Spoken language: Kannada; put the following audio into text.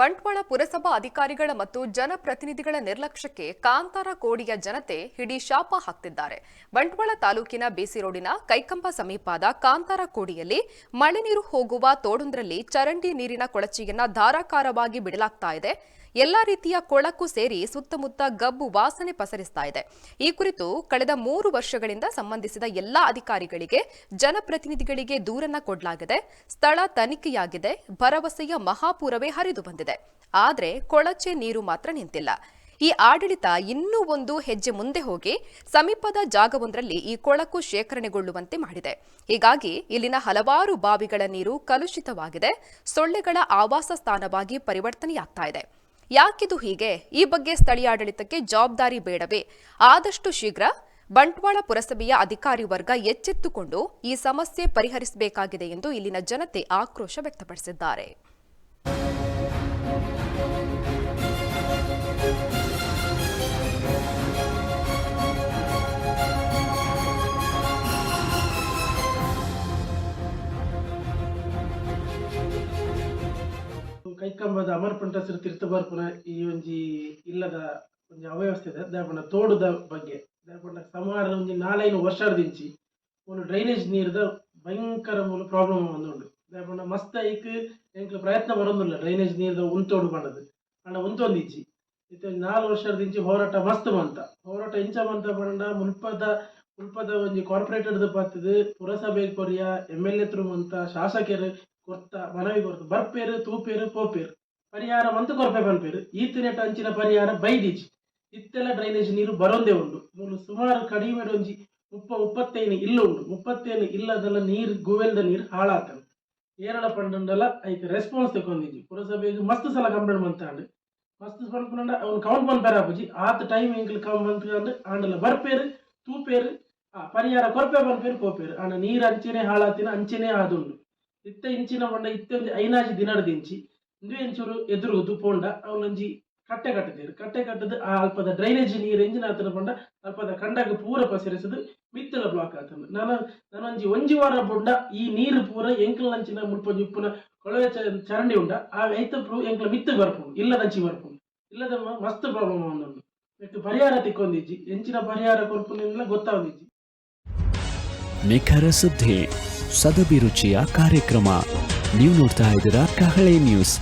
ಬಂಟ್ವಾಳ ಪುರಸಭಾ ಅಧಿಕಾರಿಗಳ ಮತ್ತು ಜನಪ್ರತಿನಿಧಿಗಳ ನಿರ್ಲಕ್ಷ್ಯಕ್ಕೆ ಕಾಂತಾರ ಕೋಡಿಯ ಜನತೆ ಹಿಡಿ ಶಾಪ ಹಾಕ್ತಿದ್ದಾರೆ. ಬಂಟ್ವಾಳ ತಾಲೂಕಿನ ಬಿಸಿರೋಡಿನ ಕೈಕಂಬ ಸಮೀಪದ ಕಾಂತಾರ ಕೋಡಿಯಲ್ಲಿ ಮಳೆ ನೀರು ಹೋಗುವ ತೋಡೊಂದರಲ್ಲಿ ಚರಂಡಿ ನೀರಿನ ಕೊಳಚೆಯನ್ನ ಧಾರಾಕಾರವಾಗಿ ಬಿಡಲಾಗ್ತಾ ಇದೆ. ಎಲ್ಲಾ ರೀತಿಯ ಕೊಳಕು ಸೇರಿ ಸುತ್ತಮುತ್ತ ಗಬ್ಬು ವಾಸನೆ ಪಸರಿಸ್ತಾ ಇದೆ. ಈ ಕುರಿತು ಕಳೆದ ಮೂರು ವರ್ಷಗಳಿಂದ ಸಂಬಂಧಿಸಿದ ಎಲ್ಲಾ ಅಧಿಕಾರಿಗಳಿಗೆ, ಜನಪ್ರತಿನಿಧಿಗಳಿಗೆ ದೂರನ್ನ ಕೊಡಲಾಗಿದೆ. ಸ್ಥಳ ತನಿಖೆಯಾಗಿದೆ. ಭರವಸೆಯ ಮಹಾಪೂರವೇ ಹರಿದು ಬಂದಿದೆ. ಆದ್ರೆ ಕೊಳಚೆ ನೀರು ಮಾತ್ರ ನಿಂತಿಲ್ಲ. ಈ ಆಡಳಿತ ಇನ್ನೂ ಒಂದು ಹೆಜ್ಜೆ ಮುಂದೆ ಹೋಗಿ ಸಮೀಪದ ಜಾಗವೊಂದರಲ್ಲಿ ಈ ಕೊಳಕು ಶೇಖರಣೆಗೊಳ್ಳುವಂತೆ ಮಾಡಿದೆ. ಹೀಗಾಗಿ ಇಲ್ಲಿನ ಹಲವಾರು ಬಾವಿಗಳ ನೀರು ಕಲುಷಿತವಾಗಿದೆ. ಸೊಳ್ಳೆಗಳ ಆವಾಸ ಸ್ಥಾನವಾಗಿ ಪರಿವರ್ತನೆಯಾಗ್ತಾ ಇದೆ. ಯಾಕಿದು ಹೀಗೆ? ಈ ಬಗ್ಗೆ ಸ್ಥಳೀಯ ಆಡಳಿತಕ್ಕೆ ಜವಾಬ್ದಾರಿ ಬೇಡವೇ? ಆದಷ್ಟು ಶೀಘ್ರ ಬಂಟ್ವಾಳ ಪುರಸಭೆಯ ಅಧಿಕಾರಿ ವರ್ಗ ಎಚ್ಚೆತ್ತುಕೊಂಡು ಈ ಸಮಸ್ಯೆ ಪರಿಹರಿಸಬೇಕಾಗಿದೆ ಎಂದು ಇಲ್ಲಿನ ಜನತೆ ಆಕ್ರೋಶ ವ್ಯಕ್ತಪಡಿಸಿದ್ದಾರೆ. ಕೈಕಂಬದ ಅಮರ್ಪಂಟ ಶ್ರೀ ತೀರ್ಥಬರ್ಪುನ ಈ ಒಂಜಿ ಇಲ್ಲದ ಒಂಜಿ ಅವ್ಯವಸ್ಥೆ ದಾಪಂಡ ತೋಡುದ ಬಗ್ಗೆ. ದಾಪಂಡ ಸುಮಾರು ಒಂಜಿ ನಾಲೈದು ವರ್ಷ ದಿಂಚಿ ಒಂದು ಡ್ರೈನೇಜ್ ನೀರ್ದ ಭಯಂಕರ ಮೂಲ ಪ್ರಾಬ್ಲಮ್ ಒಂದುಂಡು ದಾಪಂಡ ಮಸ್ತ್ ಐಕ್ ಎಂಕ್ಲ ಪ್ರಯತ್ನ ಬರೋದಿಲ್ಲ ಡ್ರೈನೇಜ್ ನೀರ್ದ ಉಂತೋಡು ಬಂಡದು ಅಂಡ ಉಂತೊಂದಿಚ್ಚಿ ಇತ್ತೆ ನಾಲ್ ವರ್ಷದಿಂಚಿ ಹೋರಾಟ ಮಸ್ತ್ ಬಂತ. ಹೋರಾಟ ಇಂಚ ಬಂತ ಪಂಡ ಮುಲ್ಪದ ಮುಲ್ಪದ ಒಂಜಿ ಕಾರ್ಪೊರೇಟರ್ದ ಪತ್ತದು ಪುರಸಭೆ ಕೊರಿಯ ಎಂ ಎಲ್ ಎ ಮಂತ ಶಾಸಕರು ಕೊರ್ತ ಮನವಿ ಬರ್ದು. ಬರ್ಪೇರು ತೂಪೇರು ಪೋಪೇರು ಪರಿಹಾರ ಮಂತು ಕೊರ್ಪೆ ಬನ್ಪೇರು ಈತಿನೆಟ ಅಂಚಿನ ಪರಿಹಾರ ಬೈದಿಜಿ ಇತ್ತೆಲ್ಲ ಡ್ರೈನೇಜ್ ನೀರು ಬರೋದೇ ಉಂಡು ಮೂಲು ಸುಮಾರು ಕಡಿಮೆ ಒಂಜಿ ಮುಪ್ಪ ಮುಪ್ಪತ್ತೈನು ಇಲ್ಲ ಉಂಡು ಮುಪ್ಪತ್ತೈನು ಇಲ್ಲದೆಲ್ಲ ನೀರು, ಗುವೆಲ್ದ ನೀರು ಹಾಳಾತಂಡು ಏರಳ ಪಂಡಲ್ಲ ಐತೆ. ರೆಸ್ಪಾನ್ಸ್ ತಗೊಂಡಿದ್ವಿ. ಪುರಸಭೆಗೆ ಮಸ್ತ್ ಸಲ ಕಂಪ್ಲೇಂಟ್ ಮಂತಾಂಡು ಮಸ್ತ್ ಪಂಡ ಅವ್ನು ಕೌಂಟ್ ಪನ್ಪೇರ ಆಪುಜಿ. ಆತ ಟೈಮ್ ಎಂಕ್ಲು ಕೌಂಟ್ ಮಂತ್ಕಂಡು ಆಂಡಲ್ಲ ಬರ್ಪೇರು ತೂಪೇರು ಆ ಪರಿಹಾರ ಕೊರ್ಪೆ ಬಂದ್ಪೇರು ಪೋಪೇರು ಆಂಡ ನೀರು ಅಂಚೆನೆ ಹಾಳಾತಿನ ಅಂಚೆನೆ ಆದುಂಡು ಇತ್ತ ಇಂಚಿನ ಇತ್ತ ಒಂಜಿ ಐನಾಜಿ ದಿನಡ್ ದಿಂಚಿ ಇಂದು ಎಂಚೂರು ಎದುರುಗುದು ಪೋಂಡ, ಅವನೊಂಜಿ ಕಟ್ಟೆ ಕಟ್ಟದೇರು. ಕಟ್ಟೆ ಕಟ್ಟದು ಆ ಅಲ್ಪದ ಡ್ರೈನೇಜ್ ನೀರು ಎಂಜಿನ ಆತನ ಪಂಡ, ಅಲ್ಪದ ಕಂಡಾಗ ಪೂರ ಪಸರಿಸದು, ಮಿತ್ತಲ ಬ್ಲಾಕ್ ಆತನು ನಾನು, ನಾನೊಂಜಿ ಒಂಜಿ ವಾರ ಬೊಂಡ ಈ ನೀರು ಪೂರ ಎಂಕಲ್ ನಂಚಿನ ಮುಲ್ಪೊಂಜಿ ಉಪ್ಪುನ ಕೊಳವೆ ಚರಂಡಿ ಉಂಡ. ಆ ಐತಪ್ರು ಎಂಕ್ಲ ಮಿತ್ತು ಬರ್ಪುಂಡು, ಇಲ್ಲದಂಚಿ ಬರ್ಪುಂಡು. ಇಲ್ಲದ ಮಸ್ತ್ ಪ್ರಾಬ್ಲಮ್ ಉಂಡು. ನೆಟ್ಟು ಪರಿಹಾರ ತಿಕ್ಕೊಂದಿಜ್ಜಿ ಎಂಚಿನ ಪರಿಹಾರ ಕೊರ್ಪುನಿಂದ ಗೊತ್ತಾವದಿಜ್ಜಿ. ನಿಖರ ಸುದ್ದಿ. ಸದಭಿರುಚಿಯ ಕಾರ್ಯಕ್ರಮ. ನೀವು ನೋಡ್ತಾ ಇದ್ದೀರಾ ಕಹಳೆ ನ್ಯೂಸ್.